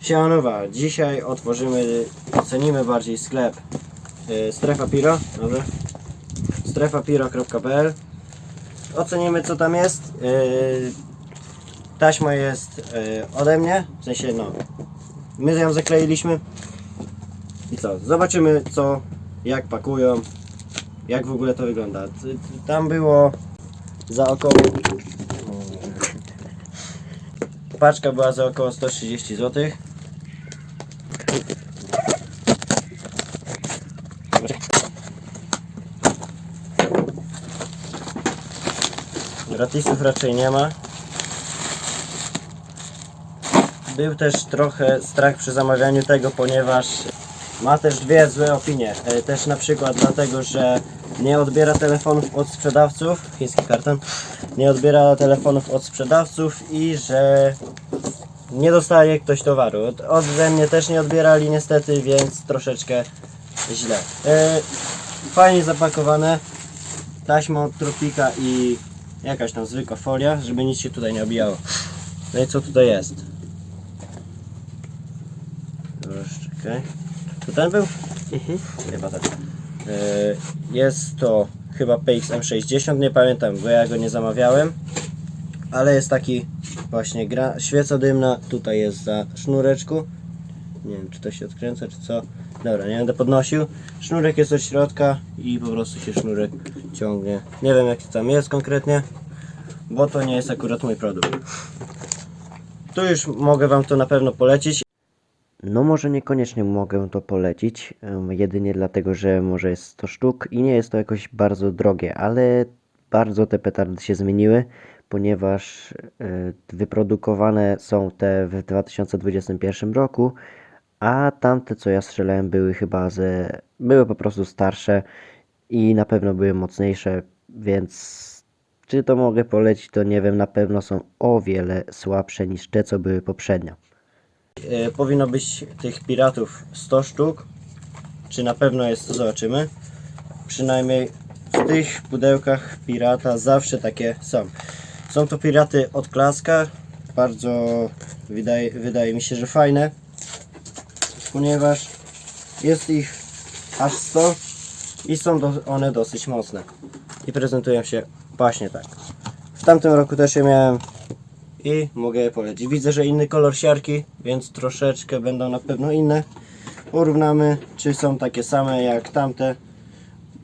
Siemanowa, dzisiaj otworzymy, ocenimy bardziej sklep y, Strefa Piro, dobrze? strefapiro.pl Ocenimy co tam jest. Y, taśma jest y, ode mnie, w sensie no, my ją zakleiliśmy. I co? Zobaczymy co, jak pakują, jak w ogóle to wygląda. Tam było za około... Paczka była za około 130 zł. Gratisów raczej nie ma. Był też trochę strach przy zamawianiu tego, ponieważ ma też dwie złe opinie. E, Też na przykład dlatego, że nie odbiera telefonów od sprzedawców, chiński karton, nie odbiera telefonów od sprzedawców i że nie dostaje ktoś towaru. Od- Ode mnie też nie odbierali niestety, więc troszeczkę źle. E, Fajnie zapakowane, taśmą od tropika i jakaś tam zwykła folia, żeby nic się tutaj nie obijało. No i co tutaj jest? Czekaj. To ten był? Chyba tak. E, Jest to chyba PX M60, nie pamiętam, bo ja go nie zamawiałem. Ale jest taki właśnie gra, świeca dymna, tutaj jest za sznureczku. Nie wiem, czy to się odkręca, czy co. Dobra, nie będę podnosił. Sznurek jest od środka i po prostu się sznurek ciągnie. Nie wiem, jak to tam jest konkretnie, bo to nie jest akurat mój produkt. Tu już mogę Wam to na pewno polecić. No może niekoniecznie mogę to polecić, jedynie dlatego, że może jest 100 sztuk i nie jest to jakoś bardzo drogie, ale bardzo te petardy się zmieniły, ponieważ e, wyprodukowane są te w 2021 roku, a tamte co ja strzelałem były chyba ze... były po prostu starsze i na pewno były mocniejsze, więc czy to mogę polecić to nie wiem, na pewno są o wiele słabsze niż te co były poprzednio. E, powinno być tych piratów 100 sztuk. Czy na pewno jest to zobaczymy. Przynajmniej w tych pudełkach pirata zawsze takie są. Są to piraty od klaska. Bardzo wydaje, wydaje mi się, że fajne. Ponieważ jest ich aż 100 i są do, one dosyć mocne. I prezentują się właśnie tak. W tamtym roku też je miałem i mogę je polecić. Widzę, że inny kolor siarki, więc troszeczkę będą na pewno inne. Porównamy, czy są takie same jak tamte,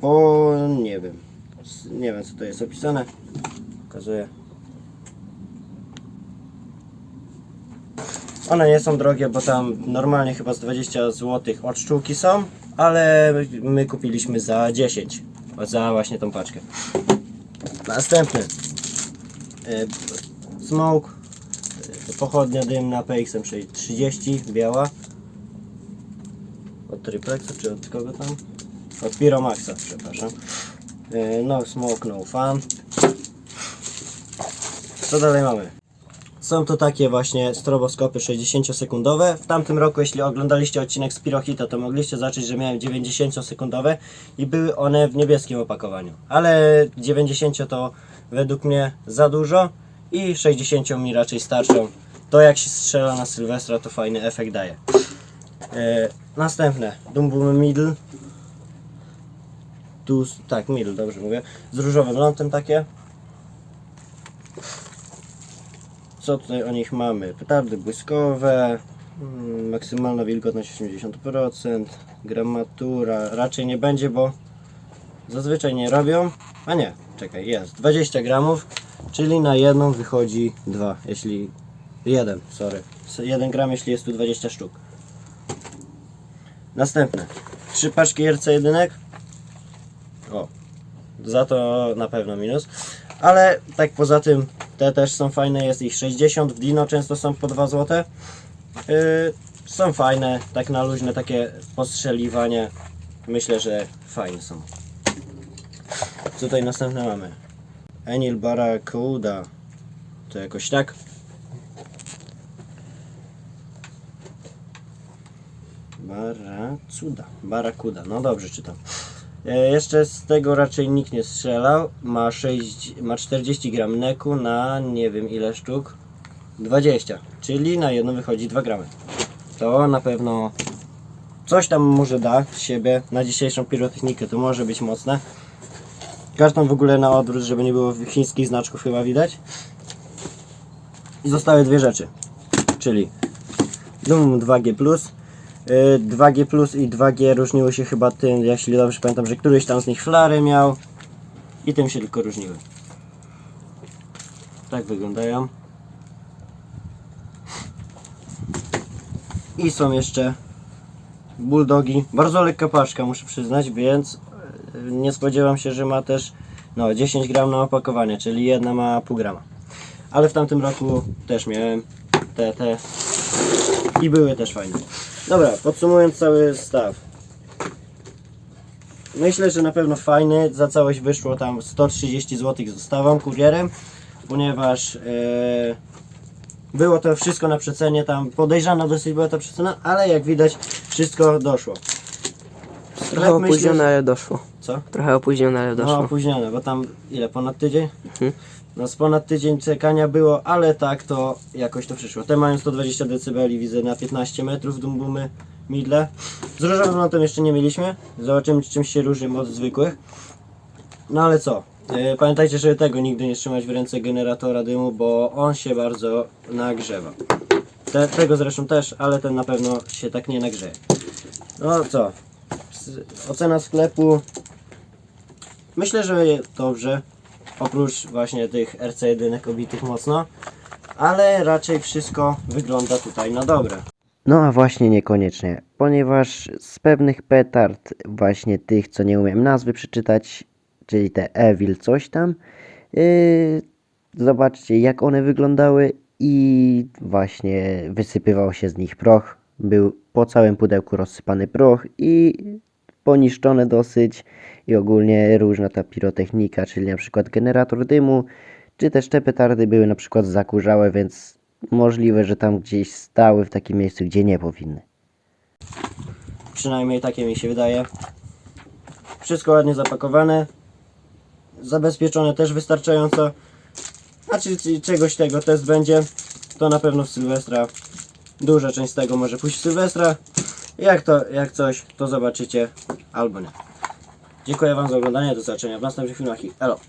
bo nie wiem. Nie wiem, co to jest opisane. Pokazuję. One nie są drogie, bo tam normalnie chyba z 20 zł od są, ale my kupiliśmy za 10 za właśnie tą paczkę. Następny. E, Smoke, y, pochodnia dymna PXM 30 biała. Od Triplexa czy od kogo tam? Od Pyromaxa, przepraszam. Y, No smoke, no fun. Co dalej mamy? Są to takie właśnie stroboskopy 60-sekundowe. W tamtym roku, jeśli oglądaliście odcinek z Pyrohita, to mogliście zobaczyć, że miałem 90-sekundowe i były one w niebieskim opakowaniu. Ale 90 to według mnie za dużo i 60 mi raczej starczą. To jak się strzela na Sylwestra, to fajny efekt daje. E, następne, Doom Boom Middle. Tu, tak, Middle, dobrze mówię. Z różowym lądem takie. Co tutaj o nich mamy? Petardy błyskowe, mm, maksymalna wilgotność 80%, gramatura raczej nie będzie, bo zazwyczaj nie robią. A nie, czekaj, jest 20 gramów, czyli na jedną wychodzi 2, jeśli 1, sorry. 1 gram, jeśli jest tu 20 sztuk. Następne. Trzy paczki RC jedynek. O, za to na pewno minus. Ale tak poza tym te też są fajne, jest ich 60, w Dino często są po 2 zł. Yy, są fajne, tak na luźne takie postrzeliwanie. Myślę, że fajne są. Co tutaj następne mamy? Enil Barracuda. To jakoś tak? Baracuda. Barakuda. No dobrze czytam. E, jeszcze z tego raczej nikt nie strzelał. Ma, 6, ma 40 gram neku na nie wiem ile sztuk. 20. Czyli na jedno wychodzi 2 gramy. to na pewno coś tam może da z siebie. Na dzisiejszą pirotechnikę to może być mocne. Karton w ogóle na odwrót, żeby nie było chińskich znaczków chyba widać. I zostały dwie rzeczy, czyli Doom 2G+. Yy, 2G Plus i 2G różniły się chyba tym, jeśli dobrze pamiętam, że któryś tam z nich flary miał i tym się tylko różniły. Tak wyglądają. I są jeszcze bulldogi. Bardzo lekka paczka muszę przyznać, więc yy, nie spodziewam się, że ma też no, 10 gram na opakowanie, czyli jedna ma pół grama. Ale w tamtym roku też miałem te, te i były też fajne. Dobra, podsumując cały staw. Myślę, że na pewno fajny. Za całość wyszło tam 130 zł z dostawą kurierem, ponieważ e, było to wszystko na przecenie. Tam podejrzana dosyć była ta przecena, ale jak widać wszystko doszło. Trochę Sklep myślę, opóźnione, że- ale doszło. Co? Trochę opóźnione, ale No doszło. opóźnione, bo tam ile? Ponad tydzień? Mhm. No ponad tydzień czekania było, ale tak to jakoś to przyszło. Te mają 120 dB, widzę na 15 metrów dumbumy midle. Z różowym lotem jeszcze nie mieliśmy. Zobaczymy czym się różni od zwykłych. No ale co? E, Pamiętajcie, żeby tego nigdy nie trzymać w ręce generatora dymu, bo on się bardzo nagrzewa. Te, tego zresztą też, ale ten na pewno się tak nie nagrzeje. No co? Ocena sklepu Myślę, że dobrze. Oprócz właśnie tych RC1 obitych mocno. Ale raczej wszystko wygląda tutaj na dobre. No a właśnie niekoniecznie, ponieważ z pewnych petard, właśnie tych, co nie umiem nazwy przeczytać, czyli te Evil coś tam, yy, zobaczcie jak one wyglądały i właśnie wysypywał się z nich proch. Był po całym pudełku rozsypany proch i poniszczone dosyć i ogólnie różna ta pirotechnika, czyli na przykład generator dymu, czy też te petardy były na przykład zakurzałe, więc możliwe, że tam gdzieś stały w takim miejscu, gdzie nie powinny. Przynajmniej takie mi się wydaje. Wszystko ładnie zapakowane. Zabezpieczone też wystarczająco. A czy, czegoś tego test będzie, to na pewno w Sylwestra. Duża część z tego może pójść w Sylwestra. Jak to, jak coś, to zobaczycie albo nie. Dziękuję Wam za oglądanie. Do zobaczenia w następnych filmach i elo.